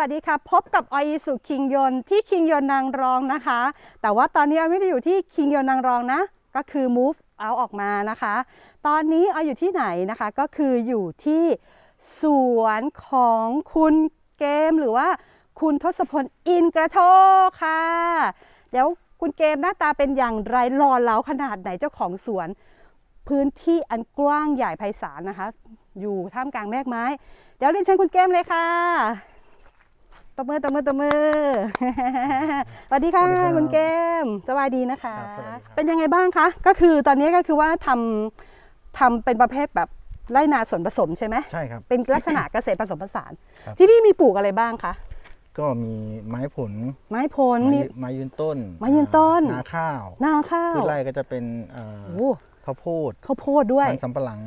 วัสดีค่ะ พบกับออยสุคิงยนที่คิงยนนางรองนะคะ แต่ว่าตอนนี้ออยไม่ได้อยู่ที่คิงยนนางรองนะ ก็คือ move out ออกมานะคะ ตอนนี้ออยอยู่ที่ไหนนะคะ ก็คืออยู่ที่สวนของคุณเกมหรือว่าคุณทศพลอินกระโทกค่ะ เดี๋ยวคุณเกมหน้าตาเป็นอย่างไรรอเล้าขนาดไหนเจ้าของสวน พื้นที่อันกว้างใหญ่ไพศาลนะคะ อยู่ท่ามกลางแมกไม้ เดี๋ยวเรียนเชิญคุณเกมเลยค่ะ บมือตบมือตบมือสวัสดีค่ะสวัสดีครับคุณเกมสวัสดีนะคะครับสวัสดีครับเป็นยังไงบ้างคะ ก็คือตอนนี้ก็คือว่าทำทำเป็นประเภทแบบไร่นาสวนผสมใช่ไหมใช่ครับเป็นลักษณะเกษตรผสมผสานครับที่นี่มีปลูกอะไรบ้างคะก็มีไม้ผล ไม้ผลไม้มียืไม้ยืนต้น ไม้ยืนต้นอ่านาข้าวนาข้าวพืชไร่ก็จะเป็นเอ่อโอ้โหข้าวโพดข้าวโพดด้วย มันสำปะหลัง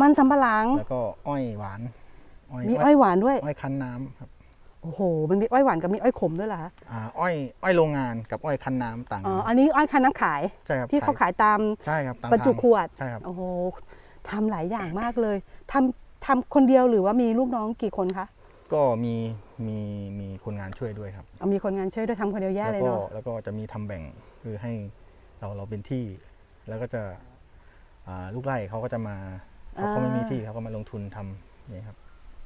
มันสำปะหลัง แล้วก็อ้อยหวานอ้อยมีอ้อยหวานด้วย อ้อยคั้นน้ำครับ โอ้โห มันมีอ้อยหวานกับมีอ้อยขมด้วยเหรอคะอ่าอ้อยอ้อยโรงงานกับอ้อยคั้นน้ำต่างอ๋อ กันอันนี้อ้อยคันน้ำขาย ใช่ครับที่เขาขายตามใช่ครับตามบรรจุทางขวด ใช่ครับโอ้โหทำหลายอย่างมากเลยทำทำคนเดียวหรือว่ามีลูกน้องกี่คนคะก็มีมีมีคนงานช่วยด้วยครับ เอามีคนงานช่วยด้วยทำคนเดียวแย่แล้วเลยก็เนาะ แล้วก็จะมีทำแบ่งคือให้เราเราเป็นที่ แล้วก็จะอ่าลูกไร่เขาก็จะมาเขาเขาไม่มีที่เขาก็มาลงทุนทำอย่างนี้ครับ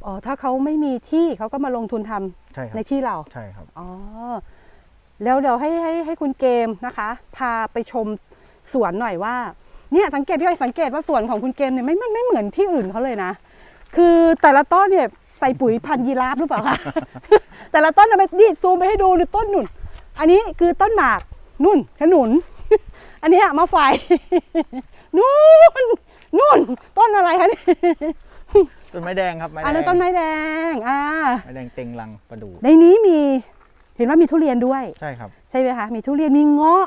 อ๋อถ้าเขาไม่มีที่เขาก็มาลงทุนทำใช่ครับในที่เรา ใช่ครับ อ๋อ แล้วเดี๋ยวให้ให้ให้คุณเกมนะคะ พาไปชมสวนหน่อยว่า เนี่ยสังเกตพี่อ้อยสังเกตว่าสวนของคุณเกมเนี่ยไม่ไม่ไม่เหมือนที่อื่นเขาเลยนะ คือแต่ละต้นเนี่ยใส่ปุ๋ยพันธุ์ยีราฟหรือเปล่าคะ แต่ละต้นทำไมนี่ซูมไปให้ดูหรือต้นหนุนอันนี้คือต้นหมากนุ่นขนุน อันนี้มะไฟ นู่นนู่นต้นอะไรคะเนี่ย ต้นไม้แดงครับไม้แดงอันนั้นต้นไม้แดงอ่าไม้แดงเต็งรังประดู่ในนี้มีเห็นว่ามีทุเรียนด้วย ใช่ครับ ใช่ไหมคะมีทุเรียนมีเงาะ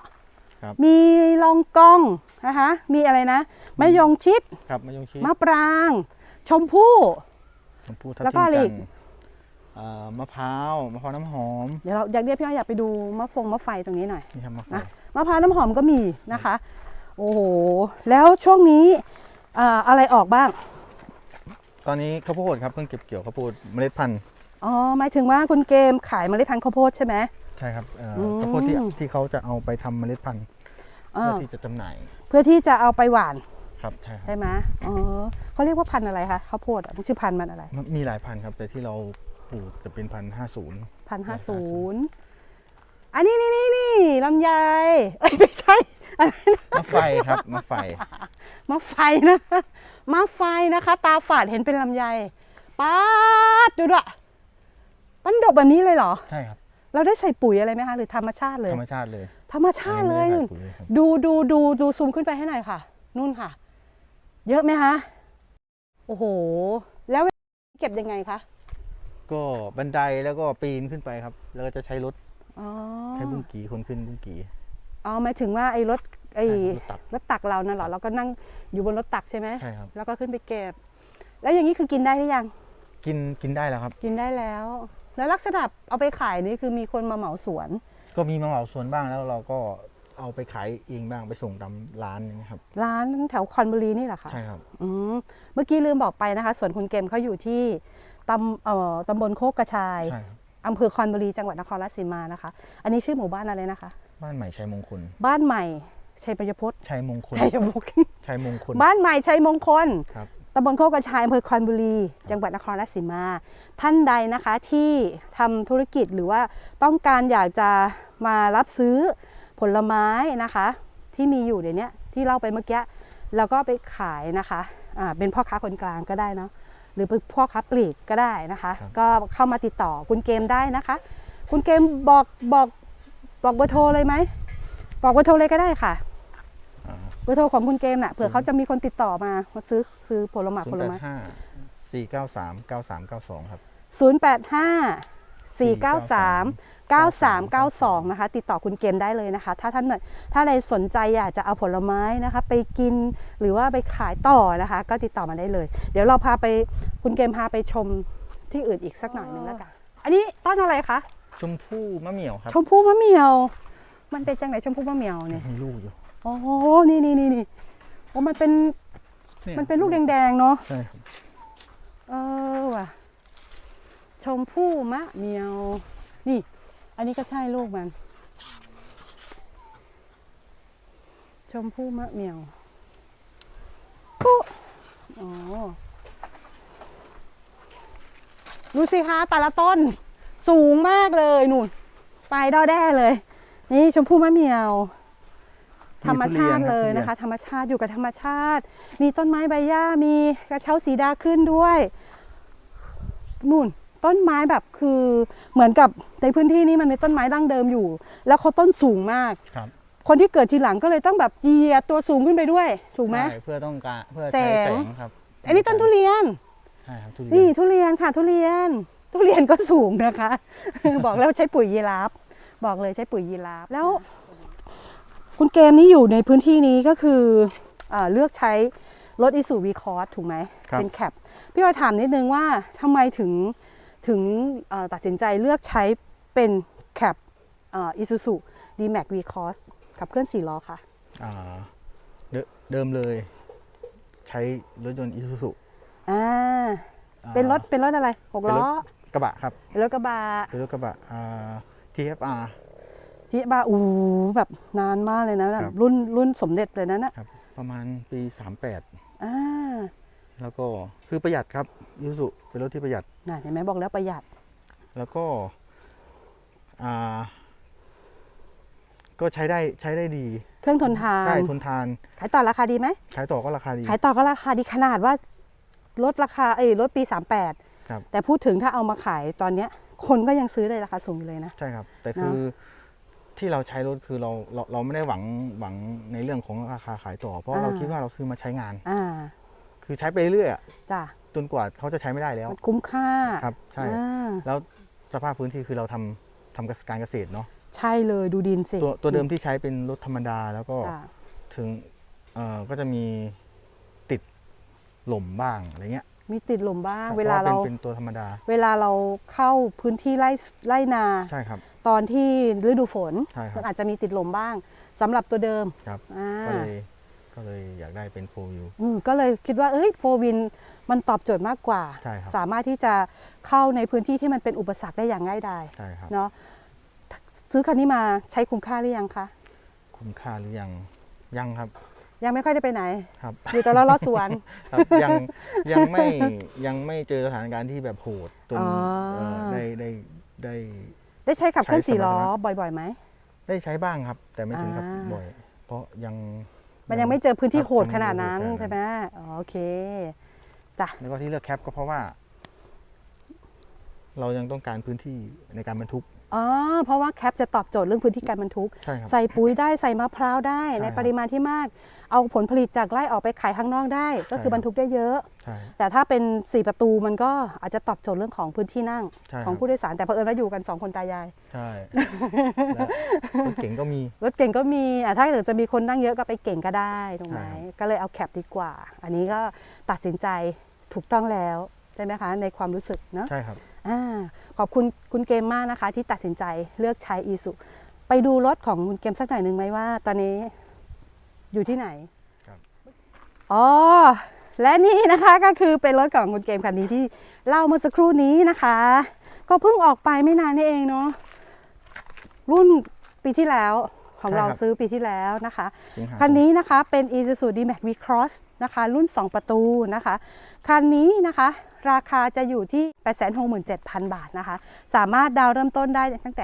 ครับ มีลองกองนะคะมีอะไรนะมะยงชิดครับมะยงชิดมะปราง ชมพู่ ชมพูทับแล้วก็ทิมอะไรจัอีนก ทร์เอ่อมะพร้าวมะพร้าวน้ำหอมเดี๋ยวเราอยากเรียกพี่อ้อยอยากไปดูมะฟงมะไฟตรงนี้หน่อย นี่ครับมะไฟนะมะพร้าวน้ำหอมก็มีนะคะ โอ้โห แล้วช่วงนี้อ่าอะไรออกบ้าง ตอนนี้ข้าวโพดครับเพิ่งเก็บเกี่ยวข้าวโพดเมล็ดพันธุ์อ๋อหมายถึงว่าคุณเกมขายเมล็ดพันธุ์ข้าวโพดใช่ไหม ใช่ครับเอ่ออม ข้าวโพดที่ที่เขาจะเอาไปทำเมล็ดพันธุ์อ่าเพื่อที่จะจำหน่ายเพื่อที่จะเอาไปหวานครับใช่ครับ ได้ไหมอ๋อเขาเรียกว่าพันธุ์อะไรคะข้าวโพดอะมันชื่อพันธุ์มันอะไรมันมีหลายพันธุ์ครับ แต่ที่เราปลูกจะเป็นพันห้าศูนย์ พันห้าศูนย์ อันนี้นี่นี่นี่ลำไยเอ้ยไม่ใช่อะไรนะมะไฟครับมะไฟ มะไฟนะคะมะไฟนะคะ ตาฝาดเห็นเป็นลำไยป๊าดดูด้วยมันดกแบบนี้เลยเหรอ ใช่ครับ เราได้ใส่ปุ๋ยอะไรไหมคะ หรือธรรมชาติเลย ธรรมชาติเลยธรรมชาติเลยอันนู่นี้นไม่ได้ใส่ปุ๋ยเลยครับดูดูดูดูซูมขึ้นไปให้หน่อยค่ะ นู่นค่ะ เยอะไหมคะโอ้โห แล้วเก็บยังไงคะ ก็บันไดแล้วก็ปีนขึ้นไปครับ แล้วก็จะใช้รถ อ๋อใช้บุ้งกีคนขึ้นบุ้งกีอ๋อหมายถึงว่าไอ้รถไอ้ใช่ครับรถตักรถตักเรานั่นเหรอเราก็นั่งอยู่บนรถตักใช่ไหมใช่ครับแล้วก็ขึ้นไปเก็บ แล้วอย่างนี้คือกินได้หรือยัง กินกินได้แล้วครับ กินได้แล้ว แล้วลักษณะเอาไปขายนี่คือมีคนมาเหมาสวน ก็มีมาเหมาสวนบ้างแล้วเราก็เอาไปขายเองบ้างไปส่งตามร้านอย่างเงี้ยครับ ร้านแถวคอนบุรีนี่แหละค่ะใช่ครับอืมเมื่อกี้ลืมบอกไปนะคะสวนคุณเกมเขาอยู่ที่ตำเอ่อตำบลโคกกระชายใช่ครับ อำเภอคอนบุรีจังหวัดนครราชสีมานะคะ อันนี้ชื่อหมู่บ้านอะไรนะคะ บ้านใหม่ชัยมงคล บ้านใหม่ชัยประยพจน์ชัยมงคลชัยมงคลชัยมงคล บ้านใหม่ชัยมงคลครับตำบลโคกกระชายอำเภอคอนบุรี จังหวัดนครราชสีมา ท่านใดนะคะที่ทำธุรกิจหรือว่าต้องการอยากจะมารับซื้อผลไม้นะคะ ที่มีอยู่ในเนี้ยที่เล่าไปเมื่อกี้แล้วก็ไปขายนะคะอ่าเป็นพ่อค้าคนกลางก็ได้เนาะ หรือเป็นพ่อค้าปลีกก็ได้นะคะครับก็เข้ามาติดต่อคุณเกมได้นะคะ คุณเกมบอกบอกบอกเบอร์โทรเลยไหมบอกเบอร์โทรเลยก็ได้ค่ะอ่าเบอร์โทรของคุณเกมน่ะเผื่อเขาจะมีคนติดต่อมามาซื้อซื้อผลไม้ศูผนลย์แปไม้ดห้าสี่เก้าสามเก้าสามเก้าสองครับ085 493 9392 นะคะ ติดต่อคุณเกมได้เลยนะคะ ถ้าท่านถ้าใดสนใจอยากจะเอาผลไม้นะคะ ไปกินหรือว่าไปขายต่อนะคะ ก็ติดต่อมาได้เลย เดี๋ยวเราพาไปคุณเกมพาไปชมที่อื่นอีกสักหน่อยหนึงแล้วกันอันนี้ต้นอะไรคะชมพู่มะเหมี่ยวครับ ชมพู่มะเหมี่ยว มันเป็นจังไหนชมพู่มะเหมี่ยวเนี่ยมีลูกอยู่โอ้โหนี่นี่นี่นี่โอ้มันเป็นยมันเป็นลูกแดงๆเนาะใช่ครับเออว่ะชชมพู่มะเมียวนี่ อันนี้ก็ใช่ลูกมัน ชมพู่มะเมียวปุ๊อ๋อดูสิคะแต่ละต้นสูงมากเลยนู่นไปดอแด้เลย นี่ชมพู่มะเมียว ธรรมชาติเลยนะคะ ธรรมชาติอยู่กับธรรมชาติ มีต้นไม้ใบหญ้ามีกระเช้าสีดาขึ้นด้วยนู่น ต้นไม้แบบคือเหมือนกับในพื้นที่นี้มันมีต้นไม้ดั้งเดิมอยู่ แล้วเขาต้นสูงมากครับคนที่เกิดทีหลังก็เลยต้องแบบเหยียดตัวสูงขึ้นไปด้วย ถูกไหมใช่เพื่อต้องการเพื่อแสใช้งแสงครับอันนี้ต้นทุเรียนใช่ครับทุเรีนี่ยนทุเรียนค่ะทุเรียน ทุเรียนก็สูงนะคะ บอกแล้วใช้ปุ๋ยยีราฟบอกเลยใช้ปุ๋ยยีราฟแล้ว คุณเกมนี้อยู่ในพื้นที่นี้ก็คือเออเลือกใช้รถอิสุวีคอร์ถูกไหมครับเป็นแคปพี่ออยถามนิดนึงว่าทำไมถึง ถึงเอ่อตัดสินใจเลือกใช้เป็นแคปอิซูซูดีแม็กวีคอสขับเคลื่อนสี่ล้อค่ะอ่าเดิเดิมเลยใช้รถยนต์อีซูซุอ่าเป็นรถเป็นรถอะไรหกล้อกระบะครับเป็นรถกระบะเป็นรถกระบะอ่า TFR ที่บ้าอู้แบบนานมากเลยนะแบบครับรุ่นรุ่นสมเด็จเลยนะน่ะครับประมาณปี 38อ่า แล้วก็คือประหยัดครับยูสุเป็นรถที่ประหยัดน่ะเห็นไหมบอกแล้วประหยัด แล้วก็อ่าก็ใช้ได้ใช้ได้ดีเครื่องทนทานใช่ทนทาน ขายต่อราคาดีไหมขายต่อก็ราคาดี ขายต่อก็ราคาดีขนาดว่าลดราคาเอ้ยลดปี 38 ครับ แต่พูดถึงถ้าเอามาขายตอนเนี้ย คนก็ยังซื้อได้ราคาสูงอยู่เลยนะ ใช่ครับ แต่เนอะคือที่เราใช้รถคือเราเราเราไม่ได้หวังหวังในเรื่องของราคาขายต่อ เพราะเราคิดว่าเราซื้อมาใช้งานอ่า คือใช้ไปเรื่อยๆอะจ้ะจนกว่าเขาจะใช้ไม่ได้แล้ว มันคุ้มค่าครับ ใช่ อ่าแล้วสภาพพื้นที่คือเราทำทำการเกษตรเนาะใช่เลยดูดินสิตัวตัวเดิมที่ใช้เป็นรถธรรมดาแล้วก็จ้ะถึงเอ่อก็จะมีติดหล่มบ้างอะไรเงี้ยมีติดหลุมบ้างครับเวลาพะเราเป็นเป็นตัวธรรมดา เวลาเราเข้าพื้นที่ไร่ไร่นา ใช่ครับ ตอนที่ฤดูฝนใช่ครับมันอาจจะมีติดลมบ้างสำหรับตัวเดิมครับ อ่าก็เลย ก็เลยอยากได้เป็นโฟวิว อืมก็เลยคิดว่าเอ้ยโฟวินมันตอบโจทย์มากกว่า ใช่ครับ สามารถที่จะเข้าในพื้นที่ที่มันเป็นอุปสรรคได้อย่างง่ายดายใช่ครับ เนาะซื้อคันนี้มาใช้คุ้มค่าหรือยังคะ คุ้มค่าหรือยังยังครับยังไม่ค่อยได้ไปไหน ครับ อยู่แต่ละรอดสวน ครับยังยังไม่ยังไม่เจอสถานการณ์ที่แบบโหดจนอ๋อ เอ่อได้ได้ได้ ได้ใช้ขับเคลื่อนใช้สี่ล้อสมรรถนะบ่อยๆไหม ได้ใช้บ้างครับ แต่ไม่ถึงกับอ่า บ่อย เพราะยัง มันยังไม่เจอพื้นที่ครับโหดขนาดนั้นยังไม่โหดขนาดนั้นใช่ไหมอ๋อโอเคจ้ะแล้วก็ที่เลือกแคปก็เพราะว่า เรายังต้องการพื้นที่ในการบรรทุกอ๋อเพราะว่าแคปจะตอบโจทย์เรื่องพื้นที่การบรรทุกใช่ครับใส่ปุ๋ยได้ใส่มะพร้าวได้ใช่ในครับปริมาณที่มาก เอาผลผลิตจากไร่ออกไปขายข้างนอกได้ ก็คือบรรทุกได้เยอะใช่ แต่ถ้าเป็น 4 ประตูมันก็อาจจะตอบโจทย์เรื่องของพื้นที่นั่งใช่ครับของผู้โดยสารแต่เผอิญว่าอยู่กัน 2 คนตายายใช่และรถเก่งก็มีรถเก่งก็มีอะถ้าเกิดจะมีคนนั่งเยอะก็ไปเก่งก็ได้ถูกไหมใช่ครับก็เลยเอาแคปดีกว่า อันนี้ก็ตัดสินใจถูกต้องแล้วใช่ไหมคะในความรู้สึกเนาะใช่ครับอ่าขอบคุณคุณเกมมากนะคะ ที่ตัดสินใจเลือกใช้อีสุไปดูรถของคุณเกมสักหน่อยหนึ่งไหมว่า ตอนนี้อยู่ที่ไหนครับอ๋อ และนี่นะคะก็คือเป็นรถของคุณเกมคันนี้ที่เล่าเมื่อสักครู่นี้นะคะ ก็เพิ่งออกไปไม่นานนี่เองเนาะรุ่นปีที่แล้วของใช่เราครับซื้อปีที่แล้วนะคะ สิงหาคันนี้นะคะเป็น Isuzu D-Max V-Cross นะคะ รุ่น 2 ประตูนะคะ คันนี้นะคะราคาจะอยู่ที่ 867,000 บาทนะคะ สามารถดาวน์เริ่มต้นได้ตั้งแต่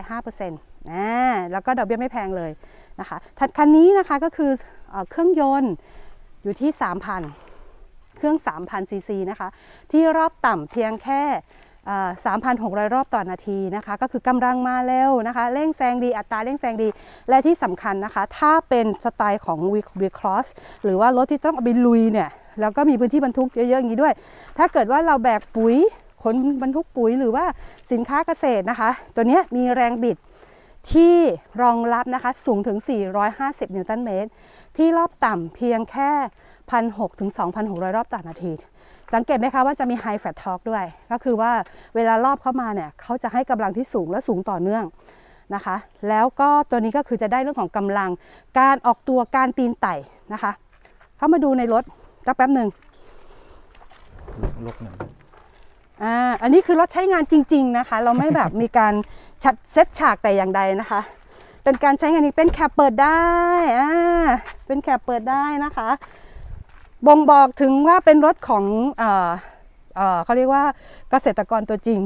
5%อ่าแล้วก็ดอกเบี้ยไม่แพงเลยนะคะถัดคันนี้นะคะก็คือเออเครื่องยนต์อยู่ที่ 3,000 เครื่อง 3,000ซีซีนะคะ ที่รอบต่ำเพียงแค่ 3,600 รอบต่อนาทีนะคะ ก็คือกำลังมาเร็วนะคะ เร่งแซงดี อัตราเร่งแซงดี และที่สำคัญนะคะ ถ้าเป็นสไตล์ของ v v Cross หรือว่ารถที่ต้องเอาไปลุยเนี่ย แล้วก็มีพื้นที่บรรทุกเยอะๆอย่างนี้ด้วย ถ้าเกิดว่าเราแบกปุ๋ยขนบรรทุกปุ๋ยหรือว่าสินค้าเกษตรนะคะ ตัวนี้มีแรงบิดที่รองรับนะคะสูงถึง 450 นิวตันเมตร ที่รอบต่ำเพียงแค่ 1,600ถึง2,600 รอบต่อนาที สังเกตไหมคะว่าจะมี High Flat Torque ด้วย ก็คือว่าเวลารอบเข้ามาเนี่ยเขาจะให้กำลังที่สูงและสูงต่อเนื่องนะคะ แล้วก็ตัวนี้ก็คือจะได้เรื่องของกำลังการออกตัวการปีนไต่นะคะ เข้ามาดูในรถสักแป๊บหนึ่งลกหนึ่งอ่าอันนี้คือรถใช้งานจริง ๆนะคะ เราไม่แบบมีการชัดเซตฉากแต่อย่างใดนะคะ เป็นการใช้งานนี้เป็นแคปเปิดได้อ่าเป็นแคปเปิดได้นะคะ บ่งบอกถึงว่าเป็นรถของเออเออเขาเรียกว่าเกษตรกรตัวจริง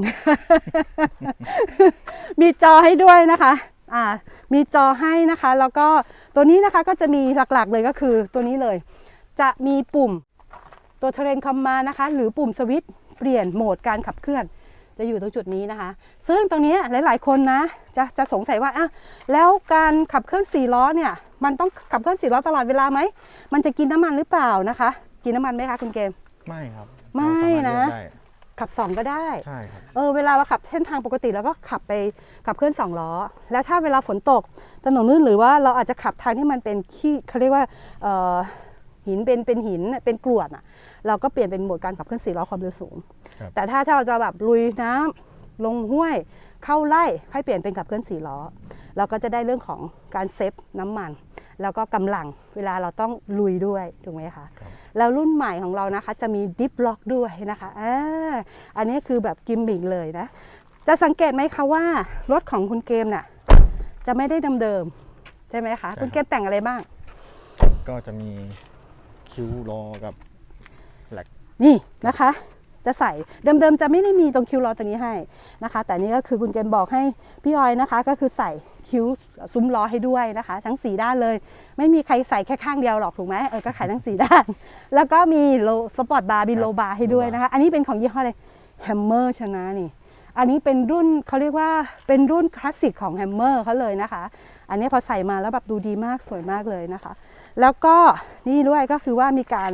มีจอให้ด้วยนะคะอ่ามีจอให้นะคะ แล้วก็ตัวนี้นะคะก็จะมีหลักๆเลยก็คือตัวนี้เลย จะมีปุ่มตัวเทรนคอมมานะคะ หรือปุ่มสวิตช์เปลี่ยนโหมดการขับเคลื่อนจะอยู่ตรงจุดนี้นะคะ ซึ่งตรงนี้หลาย ๆ คนนะ จะจะสงสัยว่าอะแล้วการขับเคลื่อน4ล้อเนี่ย มันต้องขับเคลื่อน4ล้อตลอดเวลาไหม มันจะกินน้ำมันหรือเปล่านะคะ กินน้ำมันไหมคะคุณเกม ไม่ครับไม่เราสาารถนะเลือกได้ขับ2ก็ได้ ใช่ครับ เออเวลาเราขับเส้นทางปกติเราก็ขับไปขับเคลื่อนสองล้อ แล้วถ้าเวลาฝนตกถนนลื่นหรือว่าเราอาจจะขับทางที่มันเป็นขี้เขาเรียกว่าเอ่อหินเป็นเป็นหินเป็นกรวดอะ เราก็เปลี่ยนเป็นโหมดการขับเคลื่อนสี่ล้อความเร็วสูงครับแต่ถ้าถ้าเราจะแบบลุยน้ำลงห้วยเข้าไล่ให้เปลี่ยนเป็นขับเคลื่อนสี่ล้อ เราก็จะได้เรื่องของการเซฟน้ำมัน แล้วก็กำลังเวลาเราต้องลุยด้วยถูกไหมคะครับแล้วรุ่นใหม่ของเรานะคะจะมีดิฟล็อกด้วยนะคะอ่าอันนี้คือแบบกิมมิกเลยนะจะสังเกตไหมคะว่ารถของคุณเกมน่ะจะไม่ได้เดิมๆใช่ไหมคะคุณเกมแต่งอะไรบ้าง ก็จะมีคิ้วรอกับแหลกนี่นะคะ จะใส่เดิมๆจะไม่ได้มีตรงคิวล้อตรงนี้ให้นะคะ แต่นี่ก็คือคุณเกมบอกให้พี่ออยนะคะ ก็คือใส่คิ้วซุ้มล้อให้ด้วยนะคะ ทั้งสีด้านเลย ไม่มีใครใส่แค่ข้างเดียวหรอกถูกไหมเออก็ขายทั้งสีด้าน แล้วก็มีโลสปอร์ตบาร์มีโลบาร์ให้ด้วยนะคะ อันนี้เป็นของยี่ห้ออะไรแฮมเมอร์ชนะนี่อันนี้เป็นรุ่นเขาเรียกว่าเป็นรุ่นคลาสสิกของแฮมเมอร์เขาเลยนะคะ อันนี้พอใส่มาแล้วแบบดูดีมากสวยมากเลยนะคะ แล้วก็นี่ด้วยก็คือว่ามีการ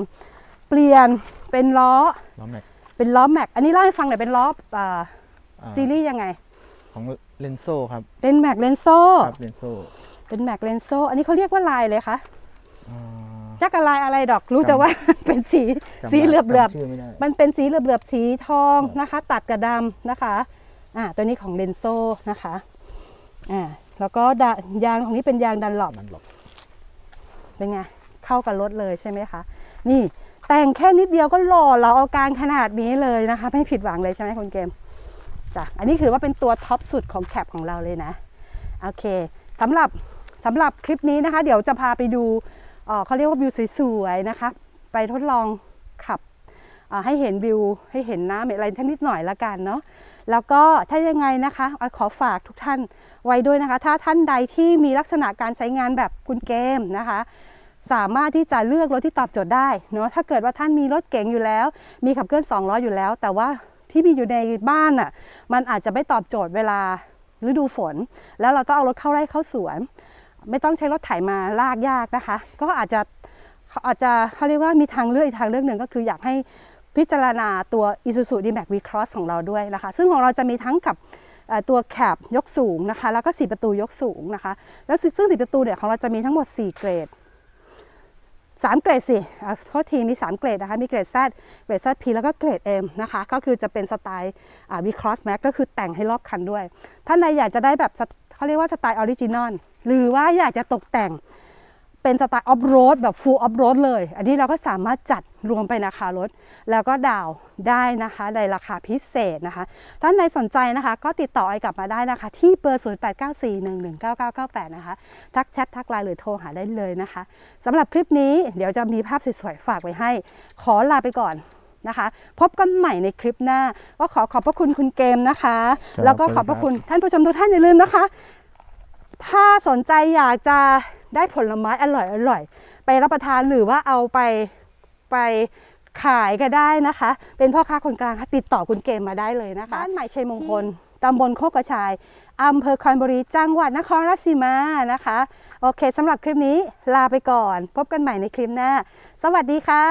เปลี่ยนเป็นล้อล้อแม็ก เป็นล้อแม็ก อันนี้เล่าให้ฟังหน่อยเป็นล้ออ่าอ่าซีรีส์ยังไง ของเลนโซครับเป็นแม็กเลนโซ ครับเลนโซเป็นแม็กเลนโซ อันนี้เขาเรียกว่าลายเลยคะอ่า จักรลายอะไรดอก รู้แต่จำว่า เป็นสีจำสีเหลือบเหลือบจำชื่อไม่ได้มันเป็นสีเหลือบเหลือบสีทองครับ นะคะ ตัดกับดำนะคะ อ่า ตัวนี้ของเลนโซนะคะ อ่า แล้วก็ดายางของนี้เป็นยางดันหลบมันหลบเป็นไงเข้ากับรถเลยใช่ไหมคะ นี่ แต่งแค่นิดเดียวก็หล่อเราเอาการขนาดนี้เลยนะคะ ไม่ผิดหวังเลยใช่ไหมคุณเกมจ้ะอันนี้คือว่าเป็นตัวท็อปสุดของแคปของเราเลยนะโอเคสำหรับสำหรับคลิปนี้นะคะ เดี๋ยวจะพาไปดูเขาเรียกว่าวิวสวยๆนะคะ ไปทดลองขับให้เห็นวิวให้เห็นน้ำอะไรทั้งนิดหน่อยละกันเนาะแล้วก็ถ้ายังไงนะคะขอฝากทุกท่านไว้ด้วยนะคะ ถ้าท่านใดที่มีลักษณะการใช้งานแบบคุณเกมนะคะ สามารถที่จะเลือกรถที่ตอบโจทย์ได้เนาะถ้าเกิดว่าท่านมีรถเก๋งอยู่แล้ว มีขับเคลื่อน2ล้ออยู่แล้ว แต่ว่าที่มีอยู่ในบ้านอะมันอาจจะไม่ตอบโจทย์เวลาฤดูฝน แล้วเราต้องเอารถเข้าไร่เข้าสวน ไม่ต้องใช้รถไถมาลากยากนะคะ ก็อาจจะอาจจะเขาเรียกว่ามีทางเลือกอีกทางเลือกหนึ่งก็คืออยากให้พิจารณาตัว Isuzu D-Max V-Cross ของเราด้วยนะคะ ซึ่งของเราจะมีทั้งกับตัวแคบยกสูงนะคะ แล้วก็ 4 ประตูยกสูงนะคะ แล้วซึ่ง 4 ประตูเนี่ยของเราจะมีทั้งหมด 4 เกรด สามเกรดสิอะโทษทีมี 3 เกรดนะคะ มีเกรด Z เกรด ZP แล้วก็เกรด M นะคะ ก็คือจะเป็นสไตล์วีครอสแม็กก็คือแต่งให้รอบคันด้วย ท่านใดอยากจะได้แบบเขาเรียกว่าสไตล์ออริจินอลหรือว่าอยากจะตกแต่ง เป็นสไตล์ออฟโรดแบบ full off road เลย อันนี้เราก็สามารถจัดรวมไปในราคารถ แล้วก็ดาวน์ได้นะคะในราคาพิเศษนะคะ ท่านใดสนใจนะคะ ก็ติดต่อไอกลับมาได้นะคะ ที่เบอร์ 0894119998 นะคะ ทักแชททักไลน์หรือโทรหาได้เลยนะคะสำหรับคลิปนี้เดี๋ยวจะมีภาพสวยๆฝากไว้ให้ ขอลาไปก่อนนะคะ พบกันใหม่ในคลิปหน้า ก็ขอขอบพระคุณคุณเกมนะคะครับแล้วก็ขอบพระคุณท่านผู้ชมทุกท่านอย่าลืมนะคะ ถ้าสนใจอยากจะ ได้ผลไม้อร่อยอร่อยไปรับประทานหรือว่าเอาไปไปขายก็ได้นะคะ เป็นพ่อค้าคนกลางค่ะติดต่อคุณเกมมาได้เลยนะคะบ้านใหม่ชัยมงคลตำบลโคกกระชายอำเภอคอนบุรี จังหวัดนครราชสีมานะคะ โอเคสำหรับคลิปนี้ลาไปก่อน พบกันใหม่ในคลิปหน้า สวัสดีค่ะ